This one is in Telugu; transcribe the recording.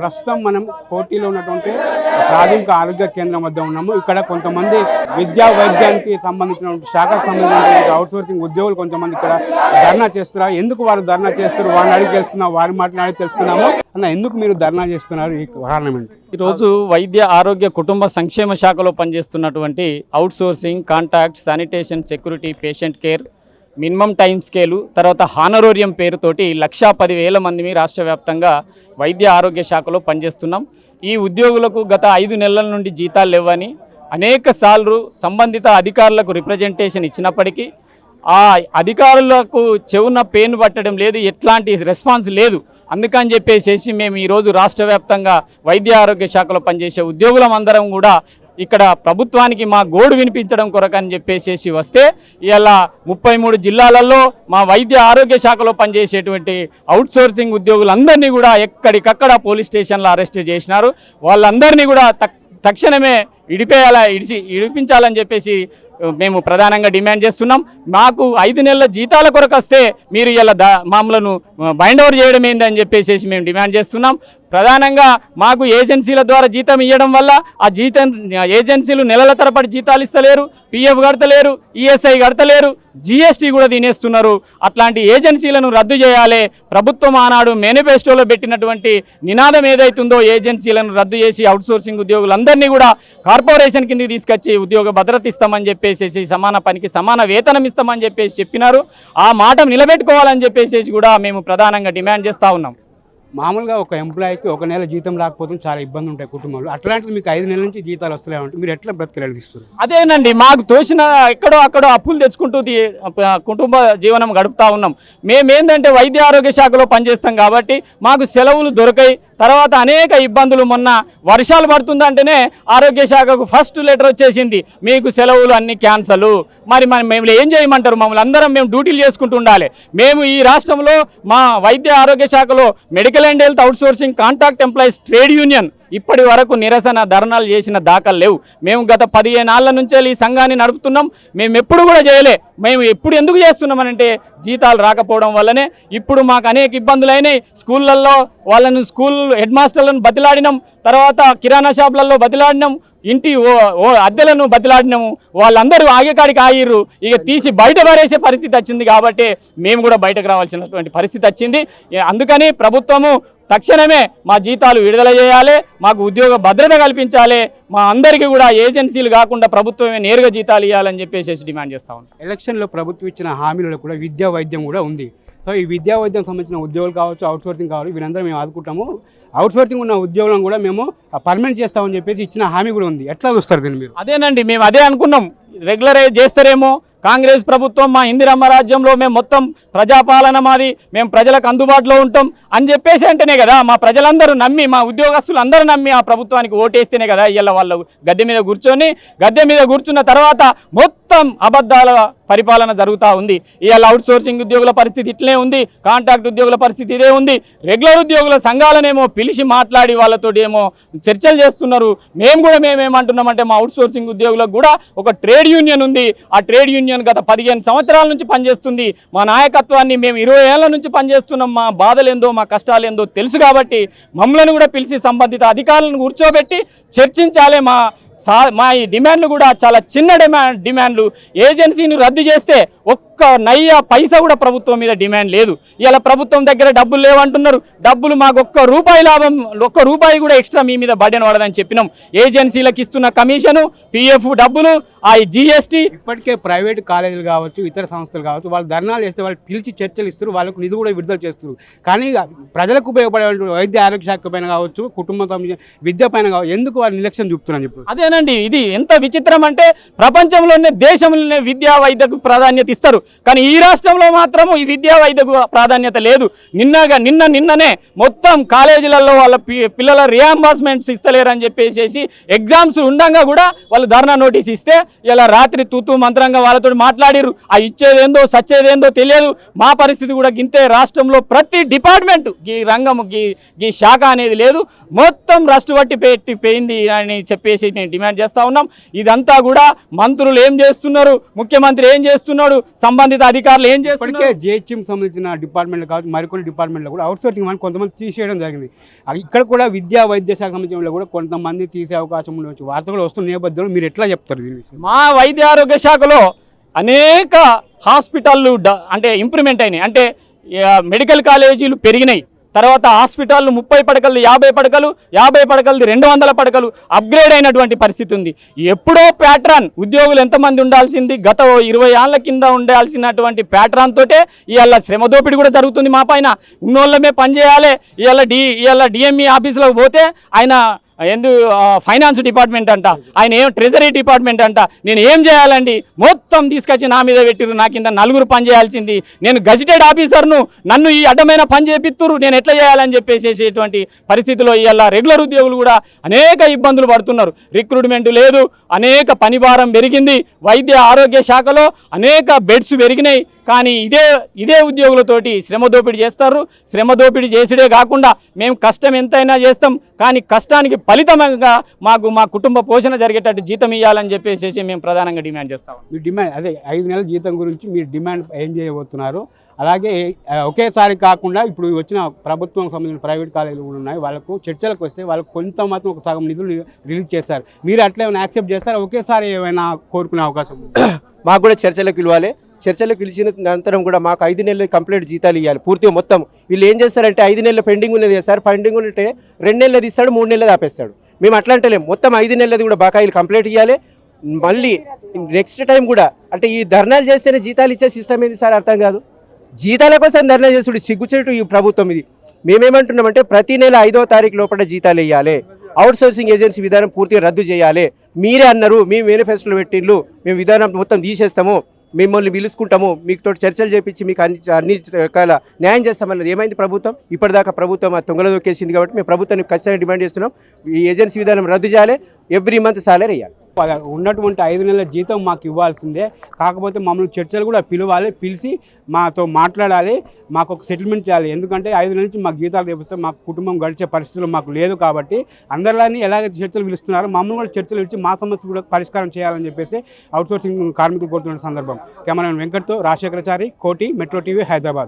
ప్రస్తుతం మనం కోటిలో ఉన్నటువంటి ప్రాథమిక ఆరోగ్య కేంద్రం వద్ద ఉన్నాము ఇక్కడ కొంతమంది విద్యా వైద్యానికి సంబంధించినటువంటి శాఖకు సంబంధించినటువంటి సోర్సింగ్ ఉద్యోగులు కొంతమంది ఇక్కడ ధర్నా చేస్తున్నారు ఎందుకు వారు ధర్నా చేస్తారు వారిని అడిగి తెలుసుకున్నాం వారి మాట్లాడి తెలుసుకున్నాము అన్న ఎందుకు మీరు ధర్నా చేస్తున్నారు ఈ కారణం ఏంటి ఈరోజు వైద్య ఆరోగ్య కుటుంబ సంక్షేమ శాఖలో పనిచేస్తున్నటువంటి sourcing contact sanitation security patient care minimum time scale తర్వాత హానరోరియం పేరుతోటి లక్షా పదివేల మంది రాష్ట్ర వ్యాప్తంగా వైద్య ఆరోగ్య శాఖలో పనిచేస్తున్నాం ఈ ఉద్యోగులకు గత ఐదు నెలల నుండి జీతాలు లేవని అనేక సార్లు సంబంధిత అధికారులకు రిప్రజెంటేషన్ ఇచ్చినప్పటికీ ఆ అధికారులకు చెవున పెయిన్ పట్టడం లేదు ఎట్లాంటి రెస్పాన్స్ లేదు అందుకని చెప్పేసేసి మేము ఈరోజు రాష్ట్ర వ్యాప్తంగా వైద్య ఆరోగ్య శాఖలో పనిచేసే ఉద్యోగులం అందరం కూడా ఇక్కడ ప్రభుత్వానికి మా గోడు వినిపించడం కొరకని చెప్పేసేసి వస్తే ఇలా ముప్పై మూడు జిల్లాలలో మా వైద్య ఆరోగ్య శాఖలో పనిచేసేటువంటి అవుట్సోర్సింగ్ ఉద్యోగులందరినీ కూడా ఎక్కడికక్కడ పోలీస్ స్టేషన్లో అరెస్ట్ చేసినారు వాళ్ళందరినీ కూడా తక్షణమే ఇడిపేయాలా ఇడిచి ఇడిపించాలని చెప్పేసి మేము ప్రధానంగా డిమాండ్ చేస్తున్నాం మాకు ఐదు నెలల జీతాల కొరకు వస్తే మీరు ఇలా దా మమ్మలను బైండ్ ఓవర్ చేయడం ఏందని చెప్పేసి మేము డిమాండ్ చేస్తున్నాం ప్రధానంగా మాకు ఏజెన్సీల ద్వారా జీతం ఇవ్వడం వల్ల ఆ జీతం ఏజెన్సీలు నెలల తరపటి జీతాలు ఇస్తలేరు పిఎఫ్ కడతలేరు ఈఎస్ఐ కడతలేరు జీఎస్టీ కూడా తినేస్తున్నారు అట్లాంటి ఏజెన్సీలను రద్దు చేయాలి ప్రభుత్వం ఆనాడు మేనిఫెస్టోలో పెట్టినటువంటి నినాదం ఏదైతుందో ఏజెన్సీలను రద్దు చేసి అవుట్సోర్సింగ్ ఉద్యోగులందరినీ కూడా కార్పొరేషన్ కింద తీసుకొచ్చి ఉద్యోగ భద్రత ఇస్తామని చెప్పి చెప్పేసేసి సమాన పనికి సమాన వేతనం ఇస్తామని చెప్పేసి చెప్పినారు ఆ మాట నిలబెట్టుకోవాలని చెప్పేసేసి కూడా మేము ప్రధానంగా డిమాండ్ చేస్తూ ఉన్నాం మామూలుగా ఒక ఎంప్లాయీకి ఒక నెల జీతం రాకపోతే చాలా ఇబ్బంది ఉంటాయి కుటుంబంలో అట్లాంటిది మీకు ఐదు నెలల నుంచి జీతాలు వస్తలేవంటే మీరు ఎట్లా బ్రతికలేస్తారు అదేనండి మాకు తోసిన ఎక్కడో అక్కడో అప్పులు తెచ్చుకుంటూ కుటుంబ జీవనం గడుపుతా ఉన్నాం మేమేందంటే వైద్య ఆరోగ్య శాఖలో పనిచేస్తాం కాబట్టి మాకు సెలవులు దొరకాయి తర్వాత అనేక ఇబ్బందులు మొన్న వర్షాలు పడుతుందంటేనే ఆరోగ్య శాఖకు ఫస్ట్ లెటర్ వచ్చేసింది మీకు సెలవులు అన్ని క్యాన్సల్ మరి మనం మేము ఏం చేయమంటారు మమ్మల్ని అందరం మేము డ్యూటీలు చేసుకుంటూ ఉండాలి మేము ఈ రాష్ట్రంలో మా వైద్య ఆరోగ్య శాఖలో medical and health outsourcing, contact employees, trade union, ఇప్పటి వరకు నిరసన ధర్నాలు చేసిన దాఖలు లేవు మేము గత పదిహేనాళ్ళ నుంచే ఈ సంఘాన్ని నడుపుతున్నాం మేము ఎప్పుడు కూడా చేయలే మేము ఎప్పుడు ఎందుకు చేస్తున్నామనంటే జీతాలు రాకపోవడం వల్లనే ఇప్పుడు మాకు అనేక ఇబ్బందులు అయినాయి స్కూళ్ళల్లో వాళ్ళను స్కూల్ హెడ్ మాస్టర్లను బతిలాడినాం తర్వాత కిరాణా షాపులలో బతిలాడినాం ఇంటి ఓ ఓ అద్దెలను బతిలాడినాము వాళ్ళందరూ ఆగేకాడికి ఆగిర్రు ఇక తీసి బయట పారేసే పరిస్థితి వచ్చింది కాబట్టి మేము కూడా బయటకు రావాల్సినటువంటి పరిస్థితి వచ్చింది అందుకని ప్రభుత్వము తక్షణమే మా జీతాలు విడుదల చేయాలి మాకు ఉద్యోగ భద్రత కల్పించాలి మా అందరికీ కూడా ఏజెన్సీలు కాకుండా ప్రభుత్వమే నేరుగా జీతాలు ఇవ్వాలని చెప్పేసి డిమాండ్ చేస్తా ఉన్నాం ఎలక్షన్లో ప్రభుత్వం ఇచ్చిన హామీలలో కూడా విద్యా వైద్యం కూడా ఉంది సో ఈ విద్యా వైద్యం సంబంధించిన ఉద్యోగులు కావచ్చు అవుట్సోర్సింగ్ కావచ్చు వీరందరూ మేము ఆదుకుంటాము అవుట్సోర్సింగ్ ఉన్న ఉద్యోగులను కూడా మేము పర్మనెంట్ చేస్తామని చెప్పేసి ఇచ్చిన హామీ కూడా ఉంది ఎట్లా చూస్తారు దీన్ని మీరు అదేనండి మేము అదే అనుకున్నాం రెగ్యులరైజ్ చేస్తారేమో కాంగ్రెస్ ప్రభుత్వం మా ఇందిరమ్మ రాజ్యంలో మేము మొత్తం ప్రజాపాలన మాది మేము ప్రజలకు అందుబాటులో ఉంటాం అని చెప్పేసి అంటేనే కదా మా ప్రజలందరూ నమ్మి మా ఉద్యోగస్తులు అందరూ నమ్మి ఆ ప్రభుత్వానికి ఓటేస్తేనే కదా ఇళ్ళ వాళ్ళు గద్దె మీద కూర్చొని గద్దె మీద కూర్చున్న తర్వాత మొత్తం మొత్తం అబద్ధాల పరిపాలన జరుగుతూ ఉంది ఇవాళ అవుట్ సోర్సింగ్ ఉద్యోగుల పరిస్థితి ఇట్లే ఉంది కాంట్రాక్ట్ ఉద్యోగుల పరిస్థితి ఇదే ఉంది రెగ్యులర్ ఉద్యోగుల సంఘాలనేమో పిలిచి మాట్లాడి వాళ్ళతో ఏమో చర్చలు చేస్తున్నారు మేము కూడా మేమేమంటున్నామంటే మా అవుట్ సోర్సింగ్ ఉద్యోగులకు కూడా ఒక ట్రేడ్ యూనియన్ ఉంది ఆ ట్రేడ్ యూనియన్ గత పదిహేను సంవత్సరాల నుంచి పనిచేస్తుంది మా నాయకత్వాన్ని మేము ఇరవై ఏళ్ళ నుంచి పనిచేస్తున్నాం మా బాధలేందో మా కష్టాలేందో తెలుసు కాబట్టి మమ్మల్ని కూడా పిలిచి సంబంధిత అధికారులను కూర్చోబెట్టి చర్చించాలి మా మా ఈ డిమాండ్లు కూడా చాలా చిన్న డిమాండ్ డిమాండ్లు ఏజెన్సీని రద్దు చేస్తే ఒక్క ఒక్క నయ్య పైసా కూడా ప్రభుత్వం మీద డిమాండ్ లేదు ఇలా ప్రభుత్వం దగ్గర డబ్బులు లేవంటున్నారు డబ్బులు మాకు ఒక్క రూపాయి లాభం ఒక్క రూపాయి కూడా ఎక్స్ట్రా మీ మీద బడ్డెన్ పడదని చెప్పినాం ఏజెన్సీలకు ఇస్తున్న కమిషను పిఎఫ్ డబ్బులు ఆ జిఎస్టి ఇప్పటికే ప్రైవేట్ కాలేజీలు కావచ్చు ఇతర సంస్థలు కావచ్చు వాళ్ళు ధర్నాలు చేస్తే వాళ్ళు పిలిచి చర్చలు ఇస్తారు వాళ్ళకు నిధులు కూడా విడుదల చేస్తారు కానీ ప్రజలకు ఉపయోగపడే వైద్య ఆరోగ్య శాఖ పైన కావచ్చు కుటుంబం విద్య పైన కావచ్చు ఎందుకు వాళ్ళు నిర్లక్ష్యం చూపుతున్నారని చెప్పి అదేనండి ఇది ఎంత విచిత్రం అంటే ప్రపంచంలోనే దేశంలోనే విద్యా వైద్యకు ప్రాధాన్యత ఇస్తారు కానీ ఈ రాష్ట్రంలో మాత్రము ఈ విద్యా వైద్యకు ప్రాధాన్యత లేదు నిన్నగా నిన్న నిన్ననే మొత్తం కాలేజీలలో వాళ్ళ పిల్లల రియాంబర్స్మెంట్స్ ఇస్తలేరని చెప్పేసి ఎగ్జామ్స్ ఉండగా కూడా వాళ్ళు ధర్నా నోటీస్ ఇస్తే ఇలా రాత్రి తూతు మంత్రంగా వాళ్ళతో మాట్లాడిరు ఆ ఇచ్చేదేందో సచ్చేదేందో తెలియదు మా పరిస్థితి కూడా గింతే రాష్ట్రంలో ప్రతి డిపార్ట్మెంట్ ఈ రంగం ఈ శాఖ అనేది లేదు మొత్తం రస్ట్ పట్టి పెట్టి పోయింది అని చెప్పేసి మేము డిమాండ్ చేస్తూ ఉన్నాం ఇదంతా కూడా మంత్రులు ఏం చేస్తున్నారు ముఖ్యమంత్రి ఏం చేస్తున్నాడు సంబంధిత అధికారులు ఏం చేస్తారు జిహెచ్ఎం సంబంధించిన డిపార్ట్మెంట్లు కావచ్చు మరికొన్ని డిపార్ట్మెంట్లో కూడా అవుట్ సోర్సింగ్ మనం కొంతమంది తీసేయడం జరిగింది ఇక్కడ కూడా విద్యా వైద్య శాఖ సంబంధించిన కూడా కొంతమంది తీసే అవకాశం ఉండవచ్చు వార్త కూడా వస్తున్న నేపథ్యంలో మీరు ఎట్లా చెప్తారు దీని మా వైద్య ఆరోగ్య శాఖలో అనేక హాస్పిటల్లు అంటే ఇంప్రూవ్మెంట్ అయినాయి అంటే మెడికల్ కాలేజీలు పెరిగినాయి తర్వాత హాస్పిటల్ ముప్పై పడకలు యాభై పడకలు యాభై పడకలది రెండు వందల పడకలు అప్గ్రేడ్ అయినటువంటి పరిస్థితి ఉంది ఎప్పుడో ప్యాట్రాన్ ఉద్యోగులు ఎంతమంది ఉండాల్సింది గత ఇరవై ఆళ్ళ కింద ఉండాల్సినటువంటి ప్యాట్రాన్ తోటే ఇవాళ శ్రమ కూడా జరుగుతుంది మా పైన ఉన్నోళ్ళమే పనిచేయాలి ఇవాళ డి ఇవాళ డిఎంఈ e ఆఫీసులకు పోతే ఆయన ఎందు ఫైనాన్స్ డిపార్ట్మెంట్ అంట ఆయన ఏం ట్రెజరీ డిపార్ట్మెంట్ అంట నేను ఏం చేయాలండి మోత మొత్తం తీసుకొచ్చి నా మీద పెట్టిరు నా కింద నలుగురు పని చేయాల్సింది నేను గజిటెడ్ ఆఫీసర్ను నన్ను ఈ అడ్డమైన పని చేపిత్తురు నేను ఎట్లా చేయాలని చెప్పేసేటువంటి పరిస్థితిలో ఇవాళ రెగ్యులర్ ఉద్యోగులు కూడా అనేక ఇబ్బందులు పడుతున్నారు రిక్రూట్మెంట్ లేదు అనేక పనిభారం పెరిగింది వైద్య ఆరోగ్య శాఖలో అనేక బెడ్స్ పెరిగినాయి కానీ ఇదే ఇదే ఉద్యోగులతోటి శ్రమ దోపిడీ చేస్తారు శ్రమ దోపిడీ చేసిడే కాకుండా మేము కష్టం ఎంతైనా చేస్తాం కానీ కష్టానికి ఫలితంగా మాకు మా కుటుంబ పోషణ జరిగేటట్టు జీతం ఇవ్వాలని చెప్పేసి మేము ప్రధానంగా డిమాండ్ చేస్తాం మీ డిమాండ్ అదే ఐదు నెలల జీతం గురించి మీరు డిమాండ్ ఏం చేయబోతున్నారు అలాగే ఒకేసారి కాకుండా ఇప్పుడు వచ్చిన ప్రభుత్వం సంబంధించిన ప్రైవేట్ కాలేజీలు కూడా ఉన్నాయి వాళ్ళకు చర్చలకు వస్తే వాళ్ళకు కొంత మాత్రం ఒక సగం నిధులు రిలీజ్ చేస్తారు మీరు అట్లా ఏమైనా యాక్సెప్ట్ చేస్తారా ఒకేసారి ఏమైనా కోరుకునే అవకాశం మాకు కూడా చర్చలకు ఇవ్వాలి చర్చలు పిలిచిన అనంతరం కూడా మాకు ఐదు నెలలు కంప్లీట్ జీతాలు ఇవ్వాలి పూర్తిగా మొత్తం వీళ్ళు ఏం చేస్తారంటే ఐదు నెలల పెండింగ్ ఉన్నది కదా సార్ పెండింగ్ ఉంటే రెండు నెలలు ఇస్తాడు మూడు నెలలు ఆపేస్తాడు మేము అట్లా లేము మొత్తం ఐదు నెలలది కూడా బకాయిలు కంప్లీట్ ఇవ్వాలి మళ్ళీ నెక్స్ట్ టైం కూడా అంటే ఈ ధర్నాలు చేస్తేనే జీతాలు ఇచ్చే సిస్టమ్ ఏంది సార్ అర్థం కాదు జీతాల కోసం ధర్నా చేసుడు సిగ్గుచేటు ఈ ప్రభుత్వం ఇది మేమేమంటున్నామంటే ప్రతి నెల ఐదో తారీఖు లోపల జీతాలు వేయాలి అవుట్ సోర్సింగ్ ఏజెన్సీ విధానం పూర్తిగా రద్దు చేయాలి మీరే అన్నారు మీ మేనిఫెస్టోలో పెట్టిళ్ళు మేము విధానం మొత్తం తీసేస్తాము మిమ్మల్ని పిలుచుకుంటాము మీతో చర్చలు చేపించి మీకు అన్ని అన్ని రకాల న్యాయం చేస్తామన్నది ఏమైంది ప్రభుత్వం ఇప్పటిదాకా ప్రభుత్వం ఆ దొక్కేసింది కాబట్టి మేము ప్రభుత్వానికి ఖచ్చితంగా డిమాండ్ చేస్తున్నాం ఈ ఏజెన్సీ విధానం రద్దు చేయాలి ఎవ్రీ మంత్ సాలరీ ఇవ్వాలి ఉన్నటువంటి ఐదు నెలల జీతం మాకు ఇవ్వాల్సిందే కాకపోతే మమ్మల్ని చర్చలు కూడా పిలవాలి పిలిచి మాతో మాట్లాడాలి మాకు ఒక సెటిల్మెంట్ చేయాలి ఎందుకంటే ఐదు నెలల నుంచి మాకు జీతాలు చేపిస్తే మాకు కుటుంబం గడిచే పరిస్థితులు మాకు లేదు కాబట్టి అందరిలాగే ఎలాగైతే చర్చలు పిలుస్తున్నారో మమ్మల్ని కూడా చర్చలు పిలిచి మా సమస్య కూడా పరిష్కారం చేయాలని చెప్పేసి అవుట్సోర్సింగ్ కార్మికులు కోరుతున్న సందర్భం కెమెరామెన్ వెంకట్తో రాజశేఖరాచారి కోటి మెట్రో టీవీ హైదరాబాద్